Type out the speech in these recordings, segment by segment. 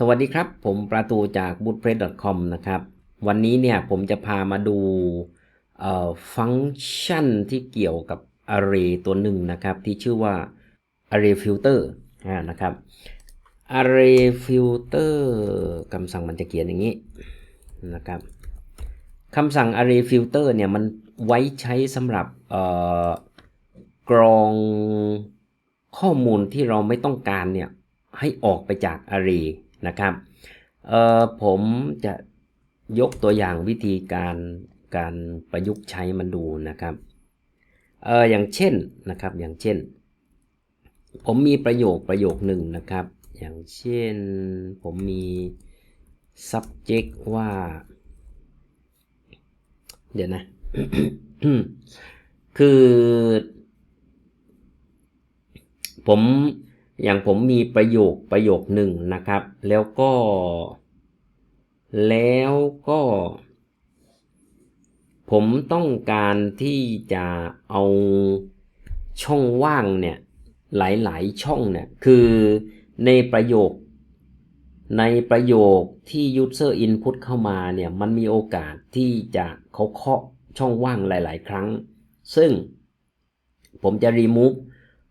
สวัสดีครับ ผมประตูจาก b o o t p r e s s c o m นะครับ วันนี้เนี่ยผมจะพามาดูฟังก์ชันที่เกี่ยวกับ array ตัวหนึ่งนะครับ ที่ชื่อว่า array filter นะครับ array filter คำสั่งมันจะเขียนอย่างนี้นะครับคำสั่ง array filter เนี่ยมันไว้ใช้สำหรับกรองข้อมูลที่เราไม่ต้องการเนี่ยให้ออกไปจาก array นะครับเออผมจะยกตัวอย่างวิธีการการประยุกต์ใช้มันดูนะครับเอออย่างเช่นนะครับอย่างเช่น ผมมีประโยคประโยคหนึ่งนะครับ อย่างเช่นผมมี subject ว่า เดี๋ยวนะ คือ ผม อย่างผมมีประโยคประโยคหนึ่งนะครับ แล้วก็ แล้วก็ ผมต้องการที่จะเอาช่องว่างเนี่ย หลายๆช่องเนี่ย คือในประโยค ในประโยคที่ user input เข้ามาเนี่ย มันมีโอกาสที่จะเขาเคาะช่องว่างหลาย ๆ ครั้ง ซึ่งผมจะ remove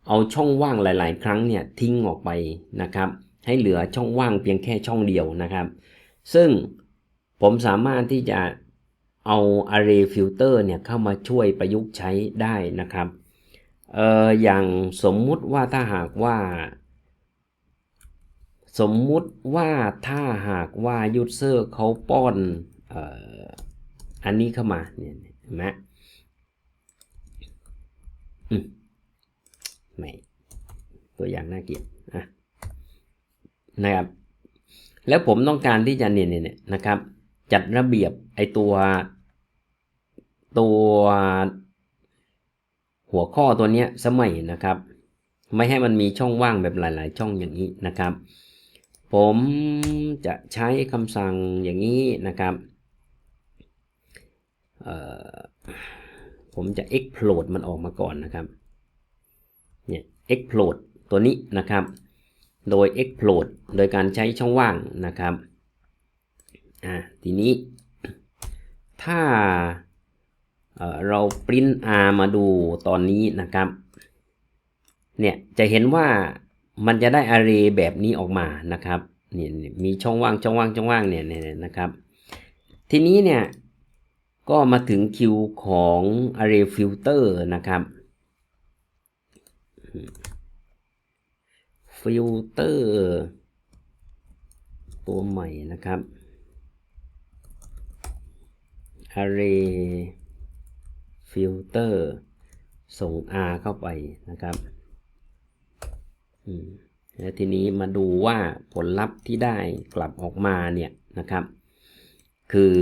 เอาช่องว่างหลาย ๆ ครั้งเนี่ยทิ้งออกไปนะครับ ให้เหลือช่องว่างเพียงแค่ช่องเดียวนะครับ ซึ่งผมสามารถที่จะเอา array filter เนี่ยเข้ามาช่วยประยุกต์ใช้ได้นะครับเอออย่างสมมุติว่าถ้าหากว่า สมมุติว่าถ้าหากว่า user เขาป้อนอออันนี้เข้ามาเนี่ยเห็นไหม ไม่ ตัวอย่างน่าเกลียดนะนะครับ แล้วผมต้องการที่จะเนี่ยเนี่ยนะครับ จัดระเบียบไอตัวตัวหัวข้อตัวนี้สมัยนะครับ ไม่ให้มันมีช่องว่างแบบหลาย ๆ ช่องอย่างนี้นะครับ ผมจะใช้คำสั่งอย่างนี้นะครับผมจะ explode มันออกมาก่อนนะครับ เนี่ย explode ตัวนี้นะครับ โดย explode โดยการใช้ช่องว่างนะครับอ่าทีนี้ ถ้าเราปริ้น R มาดูตอนนี้นะครับ เนี่ยจะเห็นว่ามันจะได้ array แบบนี้ออกมานะครับเนี่ยมีช่องว่างช่องว่างช่องว่างเนี่ยนะครับ ทีนี้เนี่ยก็มาถึงคิวของ array filter นะครับ ฟิลเตอร์ ตัวใหม่นะครับ array filter ส่ง r เข้าไปนะครับแล้วทีนี้มาดูว่าผลลัพธ์ที่ได้กลับออกมาเนี่ยนะครับ คือ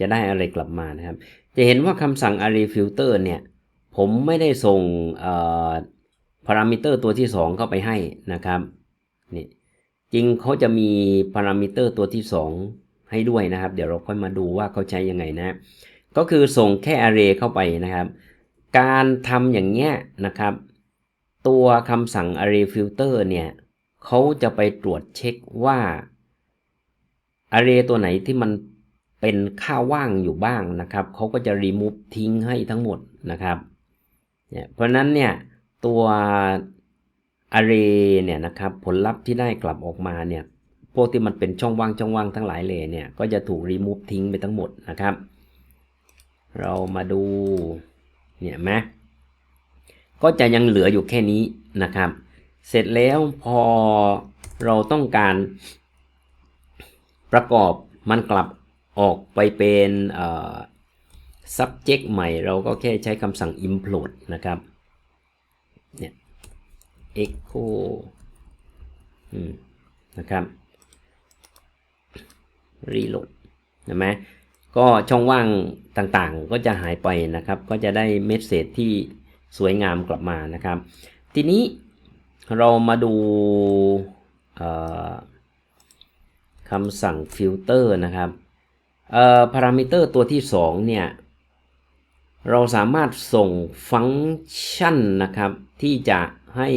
จะได้อะไรกลับมานะครับ จะเห็นว่าคำสั่ง array filter เนี่ย ผมไม่ได้ส่ง พารามิเตอร์ตัวที่ 2 เข้าไปให้นะครับนี่จริงเขาจะมีพารามิเตอร์ตัวที่ 2 ให้ด้วยนะครับ เดี๋ยวเราค่อยมาดูว่าเขาใช้ยังไงนะ ก็คือส่งแค่ array เข้าไปนะครับ การทำอย่างเงี้ยนะครับ ตัวคำสั่ง array filter เนี่ยเขาจะไปตรวจเช็คว่า array ตัวไหนที่มันเป็นค่าว่างอยู่บ้างนะครับ เขาก็จะ remove ทิ้งให้ทั้งหมดนะครับนี่เพราะนั้นเนี่ย ตัว array เนี่ยนะครับผลลัพธ์ที่ได้กลับออกมาเนี่ยพวกที่มันเป็นช่องว่างช่องว่างทั้งหลายเลยเนี่ยก็จะถูก remove ทิ้งไปทั้งหมดนะครับ เรามาดูเนี่ยไหมก็จะยังเหลืออยู่แค่นี้นะครับ เสร็จแล้วพอเราต้องการประกอบมันกลับออกไปเป็น subject ใหม่ เราก็แค่ใช้คำสั่ง import นะครับ เนี่ย echo นะครับ reload เห็นไหมก็ช่องว่างต่างๆก็จะหายไปนะครับ ก็จะได้เมสเซจที่สวยงามกลับมานะครับ ทีนี้เรามาดูคำสั่งฟิลเตอร์นะครับพารามิเตอร์ตัวที่ 2 เนี่ย เราสามารถส่งฟังก์ชันนะครับ ที่จะให้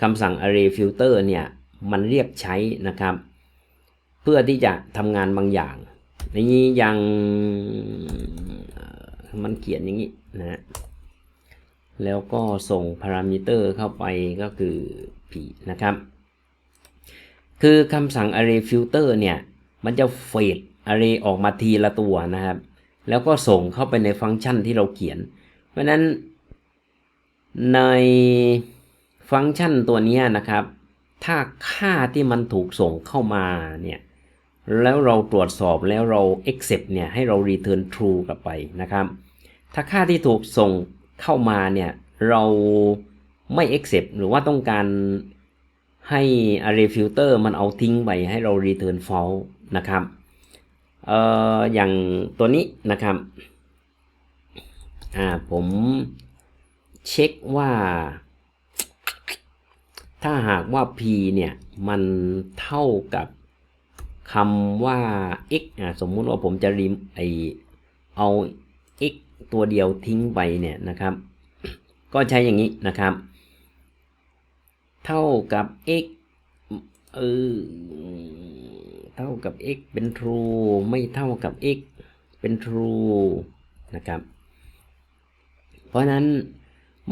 คำสั่ง array filter เนี่ยมันเรียกใช้นะครับ เพื่อที่จะทำงานบางอย่างในนี้ยังมันเขียนอย่างนี้นะฮะแล้วก็ส่งพารามิเตอร์เข้าไปก็คือ p นะครับ คือคำสั่ง array filter เนี่ย มันจะเฟด array ออกมาทีละตัวนะครับ แล้วก็ส่งเข้าไปในฟังก์ชันที่เราเขียน เพราะนั้นในฟังก์ชันตัวนี้นะครับ ถ้าค่าที่มันถูกส่งเข้ามาเนี่ยแล้วเราตรวจสอบแล้วเรา accept เนี่ยให้เรา return true กลับไปนะครับ ถ้าค่าที่ถูกส่งเข้ามาเนี่ยเราไม่ accept หรือว่าต้องการให้ array filter มันเอาทิ้งไปให้เรา return false นะครับ เอ่ออย่างตัวนี้นะครับอ่าผมเช็คว่า ถ้าหากว่า p เนี่ยมันเท่ากับคำว่า x อ่าสมมุติว่าผมจะริมไอเอา x ตัวเดียวทิ้งไปเนี่ยนะครับ ก็ใช้อย่างนี้นะครับ เท่ากับ x เออ เท่ากับ x เป็น true ไม่เท่ากับ x เป็น true นะครับ เพราะนั้น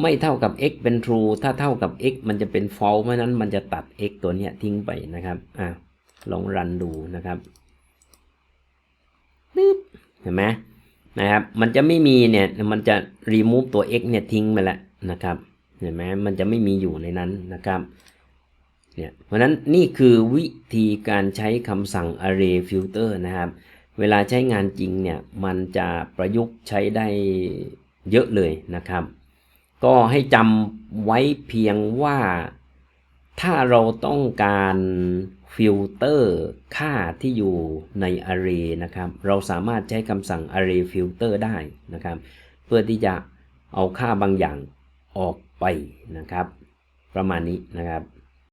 ไม่เท่ากับ x เป็น true ถ้าเท่ากับ x มันจะเป็น false เพราะนั้นมันจะตัด x ตัวเนี้ยทิ้งไปนะครับอะลองรันดูนะครับปึ๊บเห็นไหมนะครับ มันจะไม่มีเนี่ย มันจะ remove ตัว x เนี่ยทิ้งไปแล้วนะครับ เห็นไหมมันจะไม่มีอยู่ในนั้นนะครับ เนี่ยเพราะนั้นนี่คือวิธีการใช้คำสั่ง array filter นะครับ เวลาใช้งานจริงเนี่ยมันจะประยุกต์ใช้ได้เยอะเลยนะครับ ก็ให้จำไว้เพียงว่าถ้าเราต้องการฟิลเตอร์ค่าที่อยู่ใน array นะครับ เราสามารถใช้คำสั่ง array filter ได้นะครับ เพื่อที่จะเอาค่าบางอย่างออกไปนะครับ ประมาณนี้นะครับ